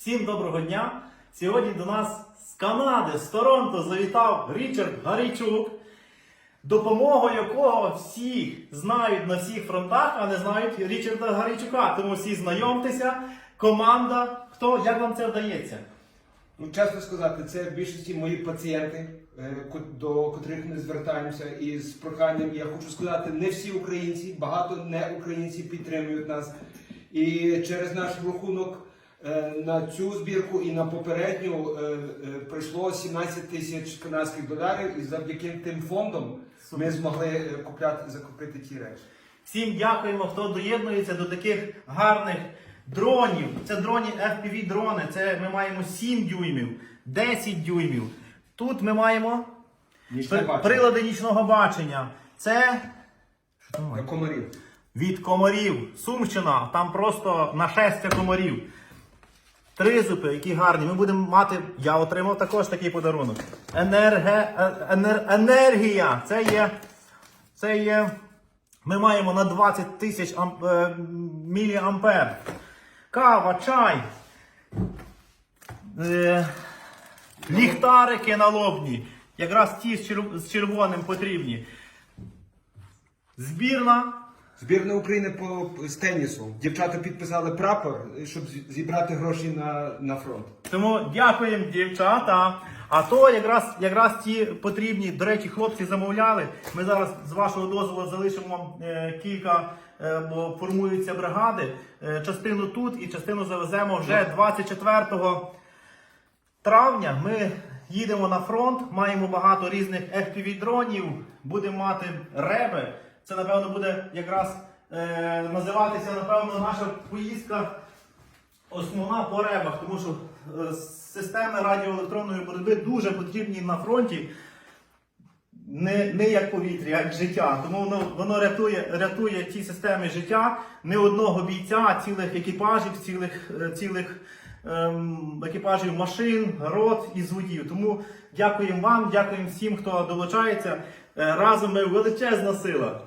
Всім доброго дня! Сьогодні до нас з Канади, з Торонто завітав Річард Гарійчук, допомогою якого всі знають на всіх фронтах, а не знають Річарда Гарійчука. Тому всі знайомтеся. Команда. Хто? Як вам це вдається? Ну, чесно сказати, це в більшості мої пацієнти, е, до котрих ми звертаємося із проханням. Я хочу сказати, не всі українці, багато не українці підтримують нас. І через наш рахунок на цю збірку і на попередню е, е, прийшло 17 тисяч канадських доларів, і завдяки тим фондам ми змогли е, купляти закупити ті речі. Всім дякуємо, хто доєднується до таких гарних дронів. Це дроні FPV дрони. Це ми маємо 7 дюймів, 10 дюймів. Тут ми маємо Нічне при- бачення. прилади нічного бачення. Це комарів. від комарів. Сумщина, там просто нашестя комарів. Тризупи, які гарні. Ми будемо мати. Я отримав також такий подарунок. Енерге, е- енер, енергія. Це є. Це є. Ми маємо на 20 тисяч ам, е, міліампер. Кава, чай. Е, ліхтарики налобні. Якраз ті з червоним потрібні. Збірна. Збірна України по з тенісу. Дівчата підписали прапор, щоб зібрати гроші на, на фронт. Тому дякуємо, дівчата. А то якраз якраз ті потрібні. До речі, хлопці замовляли. Ми зараз з вашого дозволу залишимо вам е, кілька, е, бо формуються бригади. Е, частину тут і частину завеземо вже 24 травня. Ми їдемо на фронт, маємо багато різних fpv дронів будемо мати реби. Це, напевно, буде якраз е, називатися, напевно, наша поїздка Основна по ребах, тому що е, системи радіоелектронної боротьби дуже потрібні на фронті. Не, не як повітря, як життя. Тому воно, воно рятує, рятує ті системи життя не одного бійця, а цілих екіпажів, цілих, е, цілих ем, екіпажів машин, рот і зводів. Тому дякуємо вам, дякуємо всім, хто долучається. Е, Разом ми величезна сила.